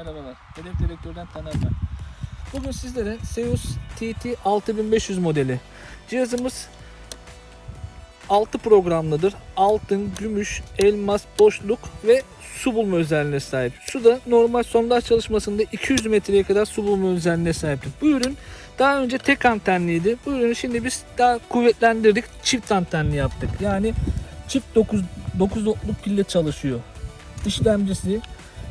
Merhabalar. Hedef Direktör'den Taner ben. Bugün sizlere Seus TT 6500 modeli. Cihazımız 6 programlıdır. Altın, gümüş, elmas, boşluk ve su bulma özelliğine sahip. Su da normal sondaj çalışmasında 200 metreye kadar su bulma özelliğine sahiptir. Bu ürün daha önce tek antenliydi. Bu ürünü şimdi biz daha kuvvetlendirdik. Çift antenli yaptık. Yani çift 9 9 voltluk pille çalışıyor. İşlemcisi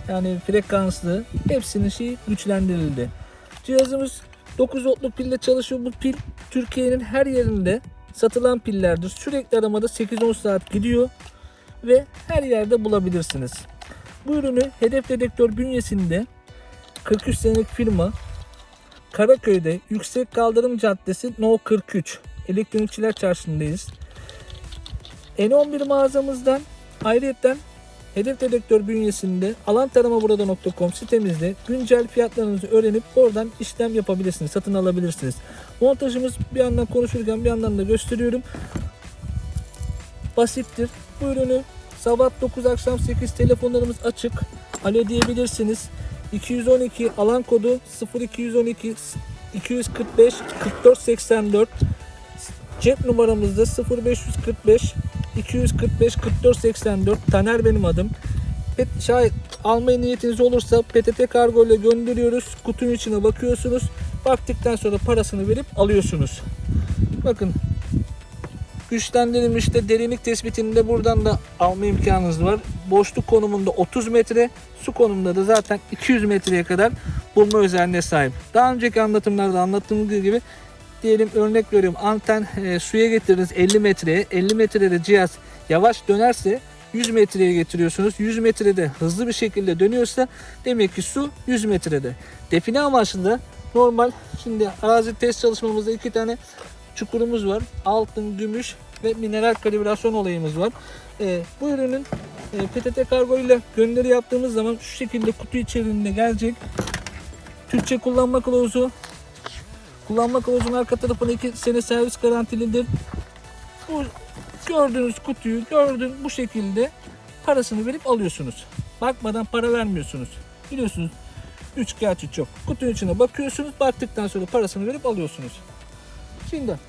yani frekanslı hepsinin şeyi güçlendirildi. Cihazımız 9 voltluk pille çalışıyor. Bu pil Türkiye'nin her yerinde satılan pillerdir. Sürekli aramada 8-10 saat gidiyor ve her yerde bulabilirsiniz. Bu ürünü Hedef Dedektör bünyesinde 43 senelik firma Karaköy'de Yüksek Kaldırım Caddesi No 43 Elektronikçiler Çarşısı'ndayız. N11 mağazamızdan ayrıca Hedef Dedektör bünyesinde alantaramaburada.com sitemizde güncel fiyatlarınızı öğrenip oradan işlem yapabilirsiniz, satın alabilirsiniz. Montajımız bir yandan konuşurken bir yandan da gösteriyorum. Basittir. Bu ürünü sabah 9 akşam 8 telefonlarımız açık. Alo diyebilirsiniz. 212 alan kodu 0212 245 44 84 Cep numaramızda 0545 245 44 84 Taner benim adım. Pet, şayet almaya niyetiniz olursa PTT kargo ile gönderiyoruz. Kutunun içine bakıyorsunuz. Baktıktan sonra parasını verip alıyorsunuz. Bakın güçlendirilmişte derinlik tespitinde buradan da alma imkanınız var. Boşluk konumunda 30 metre, su konumunda da zaten 200 metreye kadar bulma özelliğine sahip. Daha önceki anlatımlarda anlattığım gibi diyelim örnek veriyorum anten e, suya getirdiniz 50 metreye 50 metrede cihaz yavaş dönerse 100 metreye getiriyorsunuz. 100 metrede hızlı bir şekilde dönüyorsa demek ki su 100 metrede. Define amaçlı normal şimdi arazi test çalışmamızda iki tane çukurumuz var. Altın gümüş ve mineral kalibrasyon olayımız var. E, bu ürünün e, PTT kargo ile gönderi yaptığımız zaman şu şekilde kutu içerisinde gelecek. Türkçe kullanma kılavuzu Kullanma kılavuzunun arka tarafına 2 sene servis garantilidir. Bu gördüğünüz kutuyu gördüğün bu şekilde parasını verip alıyorsunuz. Bakmadan para vermiyorsunuz. Biliyorsunuz 3 kağıtçı çok. Kutunun içine bakıyorsunuz. Baktıktan sonra parasını verip alıyorsunuz. Şimdi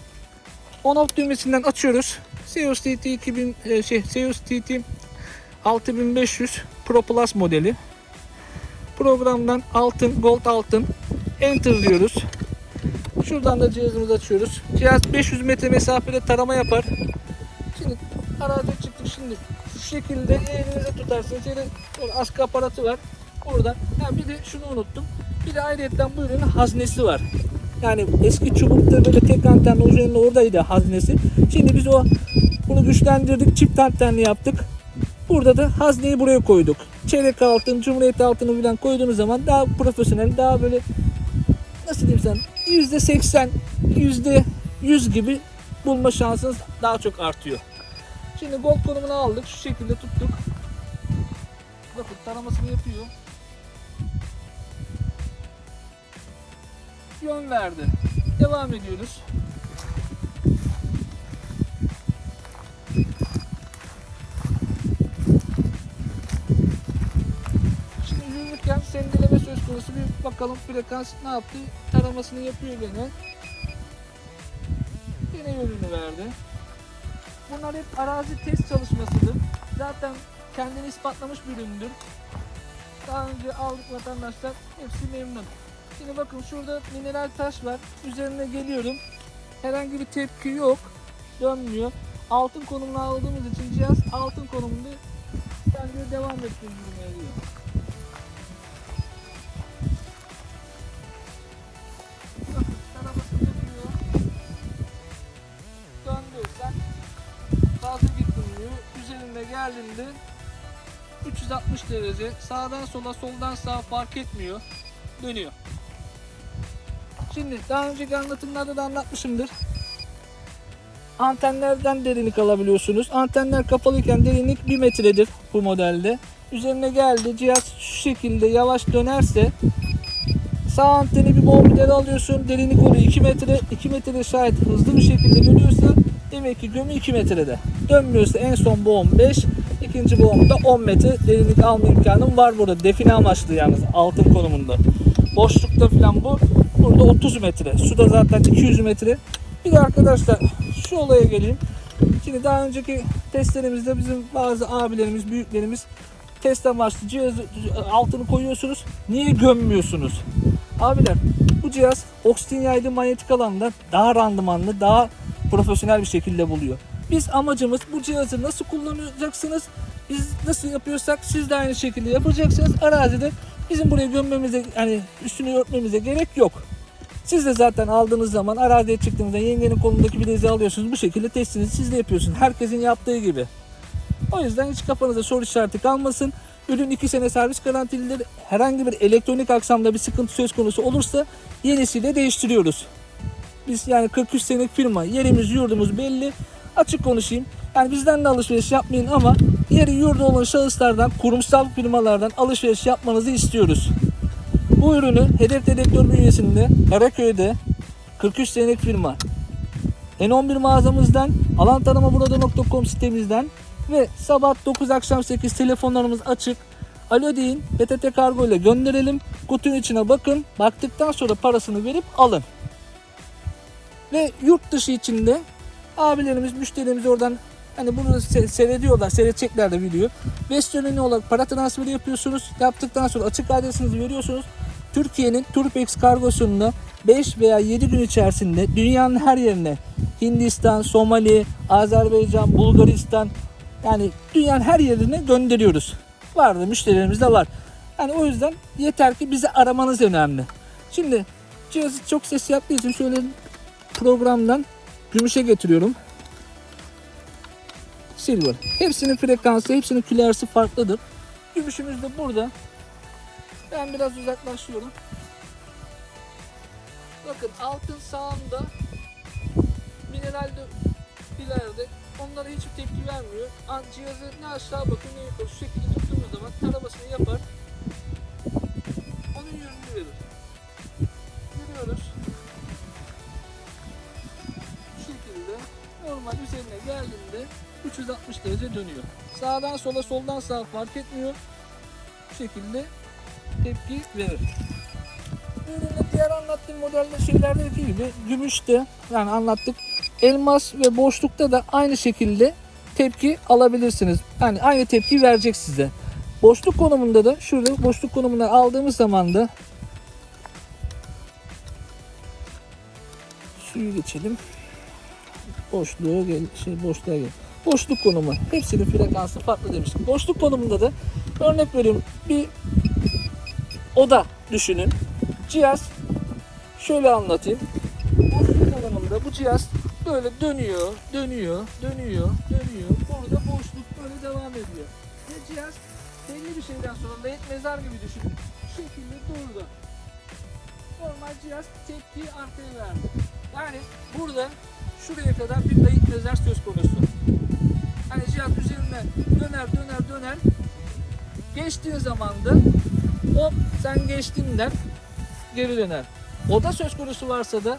on off düğmesinden açıyoruz. Seus TT 2000 e, şey Seus TT 6500 Pro Plus modeli. Programdan altın, gold altın enter diyoruz. Şuradan da cihazımızı açıyoruz. Cihaz 500 metre mesafede tarama yapar. Şimdi araca çıktık şimdi. Şu şekilde elinize tutarsınız. Yine askı aparatı var. Buradan. Ha bir de şunu unuttum. Bir de ayrıyetten bu ürünün haznesi var. Yani eski çubukta böyle tek antenli üzerinde oradaydı haznesi. Şimdi biz o bunu güçlendirdik. Çift antenli yaptık. Burada da hazneyi buraya koyduk. Çeyrek altın, cumhuriyet altını falan koyduğunuz zaman daha profesyonel, daha böyle nasıl diyeyim sen yüzde seksen yüzde yüz gibi bulma şansınız daha çok artıyor. Şimdi gold konumunu aldık şu şekilde tuttuk. Bakın taramasını yapıyor. Yön verdi. Devam ediyoruz. Konusu bir bakalım frekans ne yaptı. Taramasını yapıyor gene. Yine yönünü verdi. Bunlar hep arazi test çalışmasıdır. Zaten kendini ispatlamış bir üründür. Daha önce aldık vatandaşlar hepsi memnun. Şimdi bakın şurada mineral taş var. Üzerine geliyorum. Herhangi bir tepki yok. Dönmüyor. Altın konumunu aldığımız için cihaz altın konumunda kendine devam ettirmeye diyor. Geldiğinde 360 derece sağdan sola soldan sağa fark etmiyor. Dönüyor. Şimdi daha önceki anlatımlarda da anlatmışımdır. Antenlerden derinlik alabiliyorsunuz. Antenler kapalıyken derinlik 1 metredir bu modelde. Üzerine geldi cihaz şu şekilde yavaş dönerse sağ anteni bir bombideri alıyorsun. Derinlik oluyor 2 metre. 2 metrede şayet hızlı bir şekilde dönüyorsa demek ki gömü 2 metrede. Dönmüyorsa en son boğum 5. İkinci boğumda 10 metre derinlik alma imkanım var burada. Define amaçlı yalnız altın konumunda. Boşlukta falan bu. Burada 30 metre. Suda zaten 200 metre. Bir de arkadaşlar şu olaya geleyim. Şimdi daha önceki testlerimizde bizim bazı abilerimiz, büyüklerimiz test amaçlı cihazı altını koyuyorsunuz. Niye gömmüyorsunuz? Abiler bu cihaz oksijen yaydığı manyetik alanda daha randımanlı, daha profesyonel bir şekilde buluyor. Biz amacımız bu cihazı nasıl kullanacaksınız? Biz nasıl yapıyorsak siz de aynı şekilde yapacaksınız. Arazide bizim buraya gömmemize, hani üstünü örtmemize gerek yok. Siz de zaten aldığınız zaman araziye çıktığınızda yengenin kolundaki bileziği alıyorsunuz. Bu şekilde testinizi siz de yapıyorsunuz. Herkesin yaptığı gibi. O yüzden hiç kafanıza soru işareti kalmasın. Ürün 2 sene servis garantilidir. Herhangi bir elektronik aksamda bir sıkıntı söz konusu olursa yenisiyle değiştiriyoruz. Biz yani 43 senelik firma. Yerimiz yurdumuz belli. Açık konuşayım. Yani bizden de alışveriş yapmayın ama yeri yurdu olan şahıslardan, kurumsal firmalardan alışveriş yapmanızı istiyoruz. Bu ürünü Hedef Dedektör bünyesinde Karaköy'de 43 senelik firma N11 mağazamızdan, alantaramaburada.com sitemizden ve sabah 9 akşam 8 telefonlarımız açık. Alo deyin, PTT kargo ile gönderelim. Kutunun içine bakın. Baktıktan sonra parasını verip alın. Ve yurt dışı içinde abilerimiz, müşterilerimiz oradan hani bunu se- seyrediyorlar, seyredecekler de video. Western'e olarak para transferi yapıyorsunuz. Yaptıktan sonra açık adresinizi veriyorsunuz. Türkiye'nin Turpex kargosunda 5 veya 7 gün içerisinde dünyanın her yerine Hindistan, Somali, Azerbaycan, Bulgaristan yani dünyanın her yerine gönderiyoruz. Vardı müşterilerimiz de var. Yani o yüzden yeter ki bizi aramanız önemli. Şimdi cihazı çok ses yaptığı için şöyle programdan gümüşe getiriyorum. Silver. Hepsinin frekansı, hepsinin külersi farklıdır. Gümüşümüz de burada. Ben biraz uzaklaşıyorum. Bakın altın sağımda mineral de ileride onlara hiçbir tepki vermiyor. Cihazı ne aşağı bakın ne yukarı şu şekilde tuttuğumuz zaman taramasını yapar. 360 derece dönüyor. Sağdan sola soldan sağa fark etmiyor. Bu şekilde tepki verir. Ürünün diğer anlattığım modelde şeylerdeki gibi gümüşte yani anlattık elmas ve boşlukta da aynı şekilde tepki alabilirsiniz. Yani aynı tepki verecek size. Boşluk konumunda da şurada boşluk konumuna aldığımız zaman da suyu geçelim. Boşluğa gel şey boşluğa gel. Boşluk konumu. Hepsinin frekansı farklı demiştim. Boşluk konumunda da örnek veriyorum bir oda düşünün. Cihaz şöyle anlatayım. Boşluk konumunda bu cihaz böyle dönüyor, dönüyor, dönüyor, dönüyor. Burada boşluk böyle devam ediyor. Ve cihaz belli bir şeyden sonra layık mezar gibi düşünün. Bu şekilde durdu. Normal cihaz tepkiyi arkaya verdi. Yani burada şuraya kadar bir layık mezar söz konusu. Hani cihaz üzerinden döner döner döner. Geçtiğin zaman da hop sen geçtin der geri döner. Oda söz konusu varsa da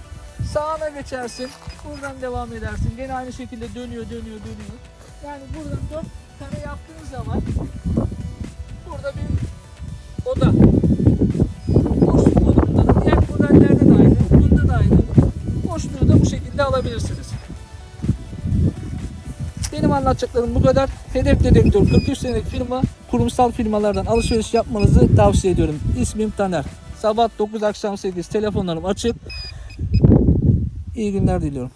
sağına geçersin. Buradan devam edersin. Gene aynı şekilde dönüyor dönüyor dönüyor. Yani buradan dört tane yaptığın zaman burada bir oda. Boşluk konumunda. Diğer modellerde de aynı. Bunda da aynı. Boşluğu da bu şekilde alabilirsiniz. Benim anlatacaklarım bu kadar. Hedef Dedektör 43 senelik firma. Kurumsal firmalardan alışveriş yapmanızı tavsiye ediyorum. İsmim Taner. Sabah 9 akşam 8 telefonlarım açık. İyi günler diliyorum.